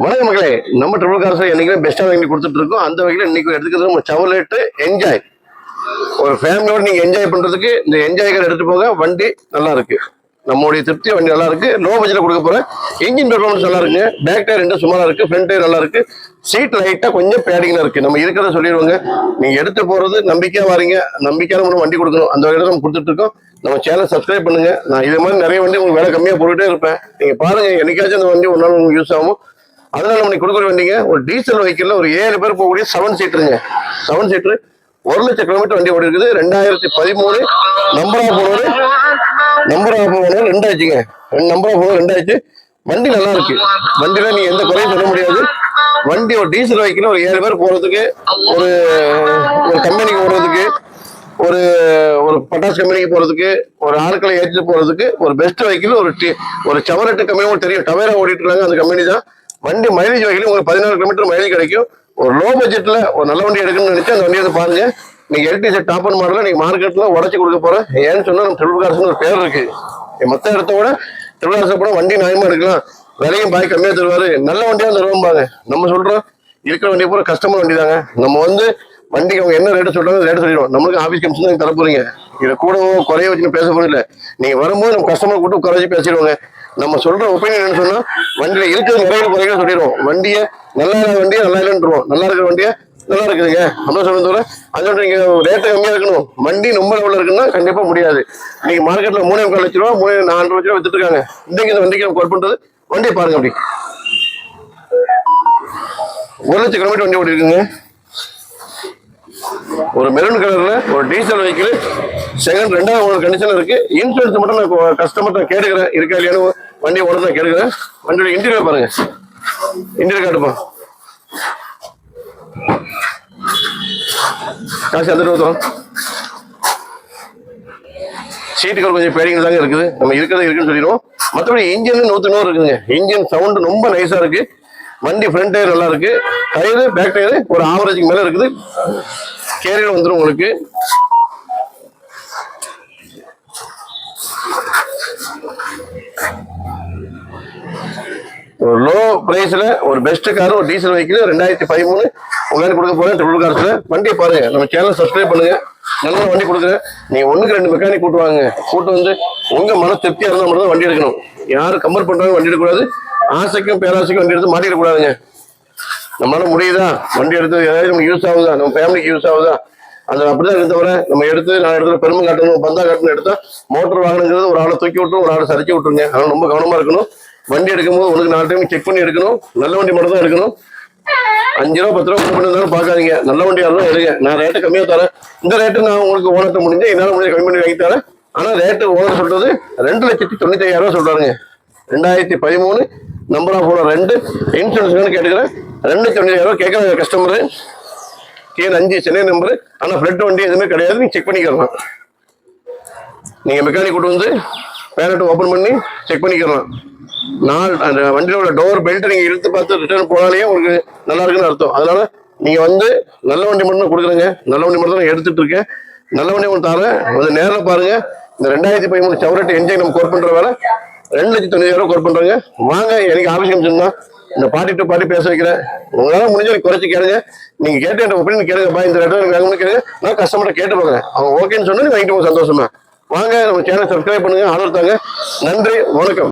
வணக்கம் மக்களே நம்ம ட்ரிபிள் கார்ஸ் என்னைக்குமே பெஸ்ட்டாக வாங்கி கொடுத்துட்டு இருக்கோம். அந்த வகையில் இன்னைக்கு எடுத்துக்கிறது நம்ம சவலேட்டு என்ஜாய் ஒரு ஃபேமிலியோட நீங்க என்ஜாய் பண்றதுக்கு இந்த என்ஜாய் கார் எடுத்து போக வண்டி நல்லா இருக்கு. நம்மளுடைய திருப்தி வண்டி நல்லா இருக்கு. லோ பட்ஜெட்ல கொடுக்க போறேன் இன்ஜின் பெர்ஃபார்மன்ஸ் நல்லா இருக்குங்க பேக் டயர் ரெண்டும் சுமாரா இருக்கு. ஃப்ரண்ட் டயர் நல்லா இருக்கு. சீட் லைட்டா கொஞ்சம் பேடிங்ல இருக்கு. நம்ம இருக்கிறத சொல்லிடுவாங்க. நீங்க எடுத்து போறது நம்பிக்கையா வரீங்க. நம்பிக்கையான நம்ம வண்டி கொடுக்கணும். அந்த வகையில் நம்ம கொடுத்துட்டு இருக்கோம். நம்ம சேனல் சப்ஸ்கிரைப் பண்ணுங்க. நான் இது மாதிரி நிறைய வண்டி உங்களுக்கு வேலை கம்மியா போட்டுட்டே இருப்பேன். நீங்க பாருங்க என்னைக்காச்சும் அந்த வண்டி ஒரு உங்களுக்கு யூஸ் ஆகும் அதனால நம்ம இன்னைக்கு கொடுக்குற வண்டிங்க. ஒரு டீசல் வெஹிக்கிள்ல ஒரு ஏழு பேர் போகக்கூடிய செவன் சீட்டருங்க செவன் சீட்டர் ஒரு லட்சம் கிலோமீட்டர் வண்டி ஓடி இருக்குது. ரெண்டாயிரத்தி பதிமூணு number of owner number of owner ரெண்டாயிடுச்சுங்க. ரெண்டு நம்பர் ஆஃப் ஓனர் ரெண்டாயிடுச்சு. வண்டி நல்லா இருக்கு. வண்டியில நீ எந்த குறையும் சொல்ல முடியாது. வண்டி ஒரு டீசல் வெஹிக்கிள் ஒரு ஏழு பேர் போறதுக்கு ஒரு ஒரு கம்பெனிக்கு போறதுக்கு ஒரு ஒரு பட்டாசு கம்பெனிக்கு போறதுக்கு ஒரு ஆட்களை ஏற்றிட்டு போறதுக்கு ஒரு பெஸ்ட் வெஹிக்கிள் ஒரு ஒரு சவரட்டு கம்பெனி தெரியும். டவேரா ஓடிட்டு இருக்காங்க அந்த கம்பெனி தான். வண்டி மைலேஜ் வகையில உங்களுக்கு பதினாறு கிலோமீட்டர் மைலேஜ் கிடைக்கும். ஒரு லோ பட்ஜெட்ல ஒரு நல்ல வண்டி எடுக்கணும்னு நினைச்சா அந்த வண்டியை பாருங்க. நீங்க எல்டிசி டாப் அண்ட் மாடல நீங்க மார்க்கெட்ல உடச்சு கொடுக்க போறேன் ஏன்னு சொன்னா நம்ம ட்ரிபிள் கார்ஸ்னு ஒரு பேர் இருக்கு. மொத்த இடத்த விட ட்ரிபிள் கார்ஸ் போனா வண்டி நியாயமா எடுக்கலாம். விலையும் பாய் கம்மியா தருவாரு. நல்ல வண்டியா தருவோம் பாருங்க. நம்ம சொல்றோம். இருக்கிற வண்டி பூரா கஸ்டமர் வண்டி தாங்க நம்ம வந்து வண்டிக்கு அவங்க என்ன ரேட்டு சொல்றாங்க ரேட்டு சொல்லிடுவோம். நம்மளுக்கு ஆஃபீஸ் கமிஷன் தான் தர போறீங்க இதை கூட குறைய வச்சு பேச போறது இல்லை. நீங்க வரும்போது நம்ம கஸ்டமர் கூட்டு குறைச்சி பேசிடுவாங்க. நம்ம சொல்ற ஒப்பீனியன் என்ன சொன்னா வண்டியில இருக்கிற நிறைய குறைகள் சொல்லிடுவோம் வண்டியை நல்லா இருக்கிற வண்டியை நல்லா இல்லைன்றோம். நல்லா இருக்கிற வண்டியை நல்லா இருக்குதுங்க. அப்படின்னு சொல்ல தவிர அதோட நீங்க ரேட்டு கம்மியா இருக்கணும். வண்டி ரொம்ப லெவலில் இருக்குன்னா கண்டிப்பா முடியாது. நீங்க மார்க்கெட்ல மூணே முக்கால் லட்ச ரூபா மூணு நாலு லட்ச ரூபா வித்துட்டு இருக்காங்க. இன்றைக்கு இந்த வண்டிக்கு நம்ம கால் பண்றது வண்டியை பாருங்க அப்படி. ஒரு லட்சம் கிலோமீட்டர் வண்டி ஓடி இருக்குங்க ஒரு மெரூன் கலர்ல ஒரு டீசல் வெஹிக்கிள் செகண்ட் ரெண்டாவது ஒரு கண்டிஷன் இருக்கு. இன்சூரன்ஸ் மட்டும் நான் கஸ்டமர்கிட்ட கேட்டுக்கிறேன். இருக்கா இல்லையானு வண்டியை ஓட தான் கேட்டுக்கிறேன். வண்டியோட இன்டீரியர் பாருங்க. இன்டீரியர் காட்டுப்பா காசு எந்த ரூபா சீட்டுகள் கொஞ்சம் பேரிங் தாங்க இருக்குது. நம்ம இருக்கிறது இருக்குன்னு சொல்லிடுவோம். மற்றபடி இன்ஜின் நூத்தி நூறு இருக்குங்க இன்ஜின் சவுண்ட் ரொம்ப நைஸா இருக்கு. வண்டி ஃப்ரண்ட் டயர் நல்லா இருக்கு. டயரு பேக் டயரு ஒரு ஆவரேஜுக்கு மேல இருக்குது. கேரியர் வந்துடும் உங்களுக்கு. ஒரு லோ பிரைஸ்ல ஒரு பெஸ்ட் கார் ஒரு டீசல் வெஹிக்கிள் ரெண்டாயிரத்தி பதிமூணு. உங்களுக்கு கொடுக்க போறேன் ட்ரிபிள் கார்ஸ்ல வண்டியை பாருங்க. நம்ம சேனல் சப்ஸ்கிரைப் பண்ணுங்க. நல்ல வண்டி கொடுக்குறேன். நீங்க ஒண்ணுக்கு ரெண்டு மெக்கானிக் கூட்டு வாங்க. கூட்டு வந்து உங்க மன திருப்தியா இருந்தா மட்டும் தான் வண்டி எடுக்கணும். யாரும் கம்பேர் பண்றாங்க வண்டி எடுக்கக்கூடாது. ஆசைக்கும் பேராசைக்கும் வண்டி எடுத்து மாட்டிடக்கூடாதுங்க நம்மளால முடியுதா? வண்டி எடுத்து ஏதாவது நமக்கு யூஸ் ஆகுதா? நம்ம ஃபேமிலிக்கு யூஸ் ஆகுதா? அது அப்படிதான் இருந்த தவிர நம்ம எடுத்து நான் இடத்துல பெருமை காட்டணும் பந்தா காட்டணும் எடுத்தா மோட்டர் வாகனங்கிறது ஒரு ஆளை தூக்கி விட்டுரும் ஒரு ஆளை சரிச்சு விட்டுருங்க. அதனால ரொம்ப கவனமா இருக்கணும். வண்டி எடுக்கும்போது உனக்கு நாலு டைம் செக் பண்ணி எடுக்கணும். நல்ல வண்டி மட்டும் தான் எடுக்கணும். அஞ்சு ரூபா பத்து ரூபா பண்ணி இருந்தாலும் பார்க்காதீங்க. நல்ல வண்டியாக இருந்தால் எடுங்க. நான் ரேட்டு கம்மியாக தரேன். இந்த ரேட்டு நான் உங்களுக்கு ஓனர்ட்ட முடிஞ்சு என்னால் முடிஞ்ச கம்மி பண்ணி வாங்கி தரேன். ஆனால் ரேட்டு ஓனர் சொல்கிறது ரெண்டு லட்சத்தி தொண்ணூத்தி ஐயாயிரம் ரெண்டாயிரத்தி பதிமூணு நம்பர் ஆஃப் ஓனர் ரெண்டு இன்சூரன்ஸ் கேட்டுக்கிறேன். ரெண்டு தொண்ணூறு கேட்குறாங்க கேட்குற கஸ்டமரு கீழே அஞ்சு சென்னை நம்பரு ஆனால் ஃப்ளட் வண்டி எதுவுமே கிடையாது. நீங்கள் செக் பண்ணிக்கலாம். நீங்கள் மெக்கானிக் கூட்டு வந்து பேரட்டை ஓப்பன் பண்ணி செக் பண்ணிக்கலாம் நாள் அந்த வண்டியில் உள்ள டோர் பெல்ட் நீங்கள் இழுத்து பார்த்து ரிட்டர்ன் போனாலே உங்களுக்கு நல்லா இருக்குன்னு அர்த்தம். அதனால நீங்கள் வந்து நல்ல வண்டி மட்டும் தான் கொடுக்குறேங்க. நல்ல வண்டி மட்டும் தான் எடுத்துட்டு இருக்கேன் நல்ல வண்டி ஒன்று தரேன். வந்து நேரில் பாருங்க. இந்த ரெண்டாயிரத்தி பதிமூணு சவரட்டு என்ஜாய் நம்ம கோர் பண்ணுற வேலை. ரெண்டு லட்சத்தி தொண்ணூறு கோர் பண்ணுறாங்க வாங்க எனக்கு ஆஃபீஸ் தான் இந்த பாட்டி டு பாட்டி பேச வைக்கிறேன். உங்களால் முடிஞ்ச குறைச்சி கேளுங்க. நீங்கள் கேட்டு என் ஒப்பீனியன் கேளுங்கப்பா. இந்த ரெண்டு வேணும்னு கேளுங்க. நான் கஸ்டமர்கிட்ட கேட்டு போகிறேன் அவங்க ஓகேன்னு சொன்னால் நீங்க வாங்கிட்டு போக சந்தோஷமா. வாங்க நம்ம சேனல் சப்ஸ்கிரைப் பண்ணுங்க ஆதரவு தாங்க. நன்றி வணக்கம்.